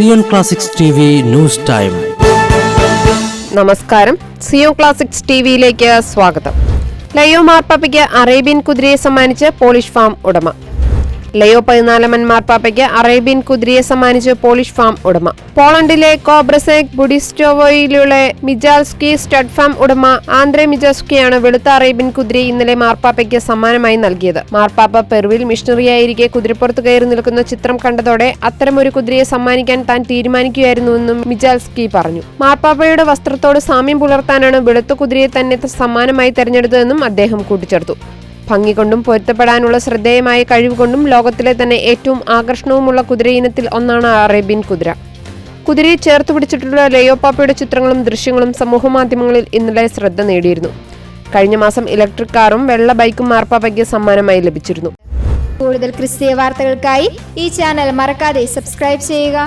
Zion Classics T V news time. നമസ്കാരം. Zion classics ടിവിയിലേക്ക് സ്വാഗതം. ലയോ മാർപ്പാപ്പയ്ക്ക് അറേബ്യൻ കുതിരയെ സമ്മാനിച്ച് പോളിഷ് ഫാം ഉടമ. ലയോ പതിനാലമൻ മാർപ്പാപ്പയ്ക്ക് അറേബ്യൻ കുതിരയെ സമ്മാനിച്ച് പോളിഷ് ഫാം ഉടമ. പോളണ്ടിലെ കോബ്രസേക് ബുഡിസ്റ്റോവോയിലുള്ള മിജാൽസ്കി സ്റ്റഡ് ഫാം ഉടമ ആന്ദ്രെ മിജാസ്കിയാണ് വെളുത്ത അറേബ്യൻ കുതിരയെ ഇന്നലെ മാർപ്പാപ്പയ്ക്ക് സമ്മാനമായി നൽകിയത്. മാർപ്പാപ്പ പെറുവിൽ മിഷണറിയായിരിക്കെ കുതിരപ്പുറത്ത് കയറി നിൽക്കുന്ന ചിത്രം കണ്ടതോടെ അത്തരമൊരു കുതിരയെ സമ്മാനിക്കാൻ താൻ തീരുമാനിക്കുകയായിരുന്നുവെന്നും മിജാൽസ്കി പറഞ്ഞു. മാർപ്പാപ്പയുടെ വസ്ത്രത്തോട് സാമ്യം പുലർത്താനാണ് വെളുത്ത കുതിരയെ തന്നെ സമ്മാനമായി തെരഞ്ഞെടുത്തതെന്നും അദ്ദേഹം കൂട്ടിച്ചേർത്തു. ഭംഗി കൊണ്ടും പൊരുത്തപ്പെടാനുള്ള ശ്രദ്ധേയമായ കഴിവ് കൊണ്ടും ലോകത്തിലെ തന്നെ ഏറ്റവും ആകർഷണവുമുള്ള കുതിരയിനത്തിൽ ഒന്നാണ് അറേബ്യൻ കുതിര. കുതിരയെ ചേർത്ത് പിടിച്ചിട്ടുള്ള ലയോപ്പാപ്പയുടെ ചിത്രങ്ങളും ദൃശ്യങ്ങളും സമൂഹമാധ്യമങ്ങളിൽ ഇന്നലെ ശ്രദ്ധ നേടിയിരുന്നു. കഴിഞ്ഞ മാസം ഇലക്ട്രിക് കാറും വെള്ള ബൈക്കും മാർപ്പാപ്പയ്ക്ക് സമ്മാനമായി ലഭിച്ചിരുന്നു. കൂടുതൽ ക്രിസ്തീയ വാർത്തകൾക്കായി ഈ ചാനൽ മറക്കാതെ സബ്സ്ക്രൈബ് ചെയ്യുക.